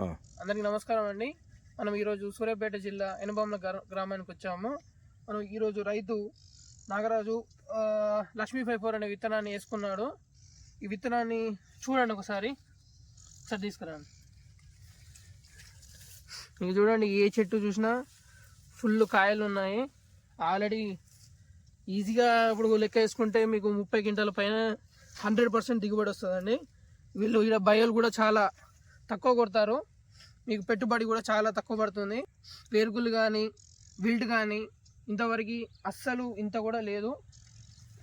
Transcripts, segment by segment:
అందరికీ నమస్కారం అండి. మనం ఈరోజు సూర్యాపేట జిల్లా ఎనబాంల గ్రామానికి వచ్చాము. మనం ఈరోజు రైతు నాగరాజు లక్ష్మీ ఫైవ్ ఫోర్ అనే విత్తనాన్ని వేసుకున్నాడు. ఈ విత్తనాన్ని చూడండి ఒకసారి. ఒకసారి తీసుకురండి. మీరు చూడండి ఏ చెట్టు చూసినా ఫుల్ కాయలు ఉన్నాయి. ఆల్రెడీ ఈజీగా ఇప్పుడు లెక్క వేసుకుంటే మీకు ముప్పై క్వింటాల పైన హండ్రెడ్ పర్సెంట్ దిగుబడి వస్తుందండి. వీళ్ళు ఇక్కడ బయలు కూడా చాలా తక్కువ కొడతారు. మీకు పెట్టుబడి కూడా చాలా తక్కువ పడుతుంది. వేరుగులు కానీ బిల్డ్ కానీ ఇంతవరకు అస్సలు ఇంత కూడా లేదు.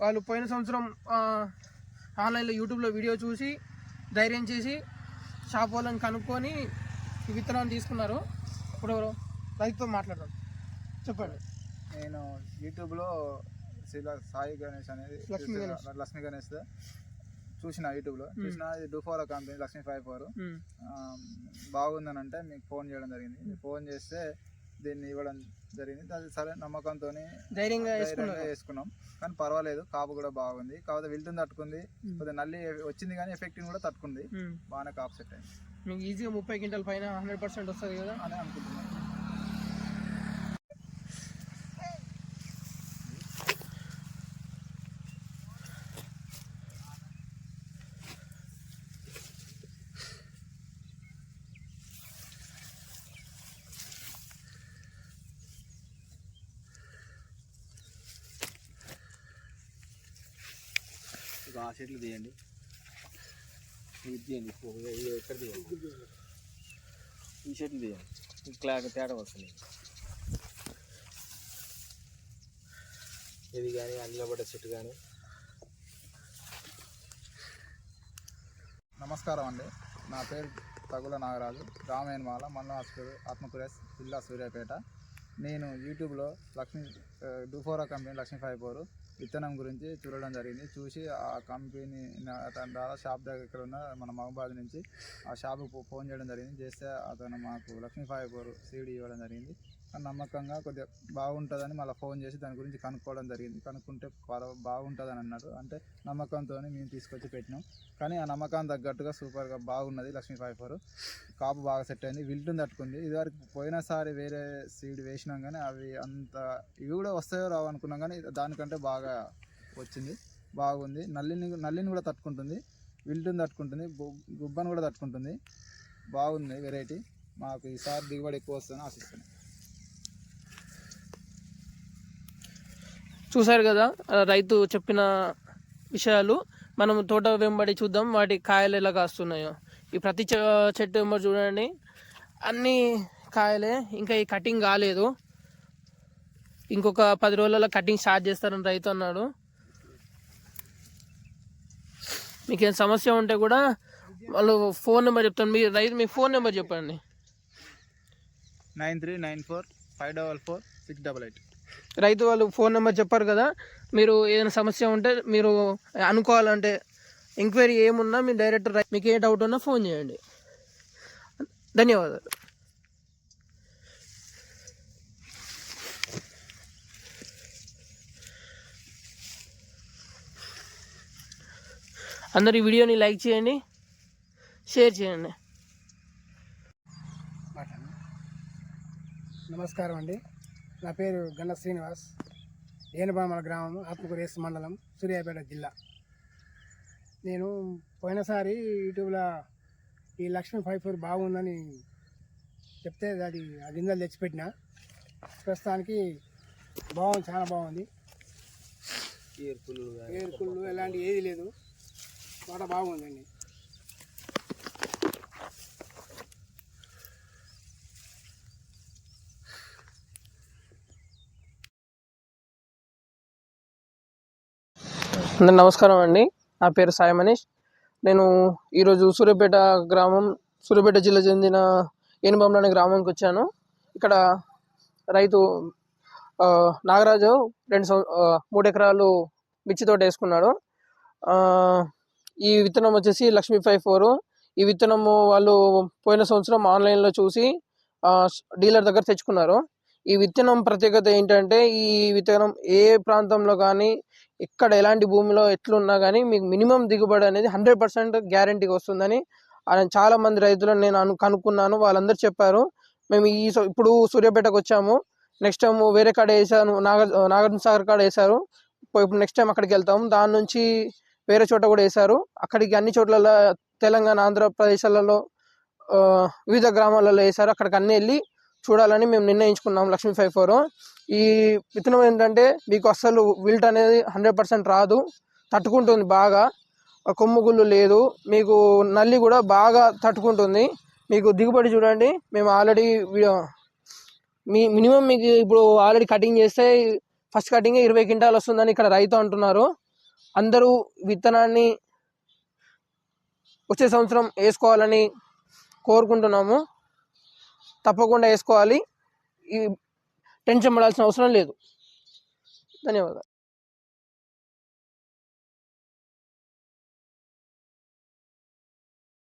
వాళ్ళు పోయిన సంవత్సరం ఆన్లైన్లో యూట్యూబ్లో వీడియో చూసి ధైర్యం చేసి షాప్ వాళ్ళని కనుక్కొని ఈ విత్తనాన్ని తీసుకున్నారు. ఇప్పుడు రైతుతో మాట్లాడదాం. చెప్పండి. నేను యూట్యూబ్లో శిలా సాయి గణేష్ అనేది లక్ష్మీ గణేష్. లక్ష్మీ గణేష్. చూసిన యూట్యూబ్లో. చూసిన డూఫోరా కంపెనీ లక్ష్మీ ఫైవ్ ఫోర్. బాగుందని అంటే మీకు ఫోన్ చేయడం జరిగింది. ఫోన్ చేస్తే దీన్ని ఇవ్వడం జరిగింది. అది సరే నమ్మకంతో ధైర్యంగా వేసుకున్నాం. కానీ పర్వాలేదు కాపు కూడా బాగుంది. కాకపోతే విల్టుని తట్టుకుంది. కొద్దిగా నల్లి వచ్చింది కానీ ఎఫెక్టివ్ కూడా తట్టుకుంది. బాగానే కాపు సెట్ అయింది. మీకు ఈజీగా ముప్పై క్వింటల్ పైన హండ్రెడ్ పర్సెంట్ వస్తుంది కదా? అని అనుకుంటున్నాను. ఆ చెట్లు తీయండి. ఇది తీయండి ఇది ఎక్కడ తీయండి ఈ చెట్లు తీయండి. ఇట్లా తేడా వస్తుంది. ఇది కానీ అందులో పడ్డ చెట్టు కానీ. నమస్కారం అండి. నా పేరు తగుల నాగరాజు. రామేన్మాల మల్ల హాస్పిటల్ ఆత్మకూరేస్ జిల్లా సూర్యాపేట. నేను యూట్యూబ్లో లక్ష్మీ డూఫోరా కంపెనీ లక్ష్మీ ఫైవ్ ఫోర్ విత్తనం గురించి చూడడం జరిగింది. చూసి ఆ కంపెనీ అతని ద్వారా షాప్ దగ్గర ఉన్న మన మహబాద్ నుంచి ఆ షాప్కి ఫోన్ చేయడం జరిగింది. చేస్తే అతను మాకు లక్ష్మీ ఫైవ్ సీడీ ఇవ్వడం జరిగింది. నమ్మకంగా కొద్దిగా బాగుంటుందని మళ్ళీ ఫోన్ చేసి దాని గురించి కనుక్కోవడం జరిగింది. కనుక్కుంటే పర్వ బాగుంటుందని అన్నాడు. అంటే నమ్మకంతో మేము తీసుకొచ్చి పెట్టినాం. కానీ ఆ నమ్మకం తగ్గట్టుగా సూపర్గా బాగున్నది లక్ష్మీ ఫైవ్ ఫోర్. కాపు బాగా సెట్ అయింది. విల్టుని తట్టుకుంది. ఇదివరకు పోయినసారి వేరే సీడ్ వేసినాం కానీ అవి అంత ఇవి కూడా వస్తాయో రావు అనుకున్నాం కానీ దానికంటే బాగా వచ్చింది. బాగుంది. నల్లిని నల్లిని కూడా తట్టుకుంటుంది. విల్టుని తట్టుకుంటుంది. గుబ్బను కూడా తట్టుకుంటుంది. బాగుంది వెరైటీ. మాకు ఈసారి దిగుబడి ఎక్కువ వస్తుందని ఆశిస్తున్నాను చూశారు కదా రైతు చెప్పిన విషయాలు. మనం తోట వెంబడి చూద్దాం వాటి కాయలు ఎలా కాస్తున్నాయో. ఈ ప్రతి చె- చెట్టు వెంబడి చూడండి. అన్ని కాయలే ఇంకా ఈ కటింగ్ కాలేదు. ఇంకొక పది రోజులలో కటింగ్ స్టార్ట్ చేస్తారని రైతు అన్నాడు. మీకు ఏం సమస్య ఉంటే కూడా వాళ్ళు ఫోన్ నెంబర్ చెప్తాను మీ రైతు మీ ఫోన్ నెంబర్ చెప్పండి. Nine three nine four five double four six double eight. రైతు వాళ్ళు ఫోన్ నెంబర్ చెప్పారు కదా మీరు ఏదైనా సమస్య ఉంటే మీరు అనుకోవాలంటే ఎంక్వైరీ ఏమున్నా మీరు డైరెక్ట్ రై- మీకు ఏ డౌట్ ఉన్నా ఫోన్ చేయండి. ధన్యవాదాలు. అందరు ఈ వీడియోని లైక్ చేయండి షేర్ చేయండి. నమస్కారం అండి. నా పేరు గండ శ్రీనివాస్. ఏనుబామల గ్రామం ఆత్మకూరేస్ మండలం సూర్యాపేట జిల్లా. నేను పోయినసారి యూట్యూబ్లో ఈ లక్ష్మీ ఫైవ్ ఫోర్ బాగుందని చెప్తే అది ఆ గింజలు తెచ్చిపెట్టిన. ప్రస్తుతానికి బాగుంది చాలా బాగుంది. ఏర్పులు ఏరుకుళ్ళు ఎలాంటి ఏది లేదు. తోట బాగుందండి. నమస్కారం అండి. నా పేరు సాయి మనీష్. నేను ఈరోజు సూర్యాపేట గ్రామం సూర్యాపేట జిల్లా చెందిన ఏనుబంల అనే గ్రామానికి వచ్చాను. ఇక్కడ రైతు నాగరాజు రెండు సం మూడు ఎకరాలు మిర్చి తోట వేసుకున్నాడు. ఈ విత్తనం వచ్చేసి లక్ష్మీ ఫైవ్ ఫోర్. ఈ విత్తనము వాళ్ళు పోయిన సంవత్సరం ఆన్లైన్లో చూసి డీలర్ దగ్గర తెచ్చుకున్నారు. ఈ విత్తనం ప్రత్యేకత ఏంటంటే ఈ విత్తనం ఏ ప్రాంతంలో కానీ ఎక్కడ ఎలాంటి భూమిలో ఎట్లున్నా కానీ మీకు మినిమం దిగుబడి అనేది హండ్రెడ్ పర్సెంట్ గ్యారంటీగా వస్తుందని చాలా మంది రైతులను నేను అను కనుక్కున్నాను. వాళ్ళందరూ చెప్పారు. మేము ఈ ఇప్పుడు సూర్యాపేటకు వచ్చాము. నెక్స్ట్ టైం వేరే కాడ వేసాను. నాగర్ నాగార్జున సాగర్ కాడ వేశారు ఇప్పుడు నెక్స్ట్ టైం అక్కడికి వెళ్తాము. దాని నుంచి వేరే చోట కూడా వేశారు అక్కడికి అన్ని చోట్లలో తెలంగాణ ఆంధ్రప్రదేశ్లలో వివిధ గ్రామాలలో వేశారు అక్కడికి అన్ని వెళ్ళి చూడాలని మేము నిర్ణయించుకున్నాం లక్ష్మీ ఫైవ్ ఫోర్. ఈ విత్తనం ఏంటంటే మీకు అస్సలు విల్ట్ అనేది హండ్రెడ్ పర్సెంట్ రాదు. తట్టుకుంటుంది బాగా. కొమ్ము గుళ్ళు లేదు. మీకు నల్లి కూడా బాగా తట్టుకుంటుంది. మీకు దిగుబడి చూడండి. మేము ఆల్రెడీ మీ మినిమం మీకు ఇప్పుడు ఆల్రెడీ కటింగ్ చేస్తే ఫస్ట్ కటింగ్ ఇరవై క్వింటాలు వస్తుందని ఇక్కడ రైతు అంటున్నారు. అందరూ విత్తనాన్ని వచ్చే సంవత్సరం వేసుకోవాలని కోరుకుంటున్నాము. తప్పకుండా వేసుకోవాలి. ఈ టెన్షన్ పడాల్సిన అవసరం లేదు. ధన్యవాదాలు.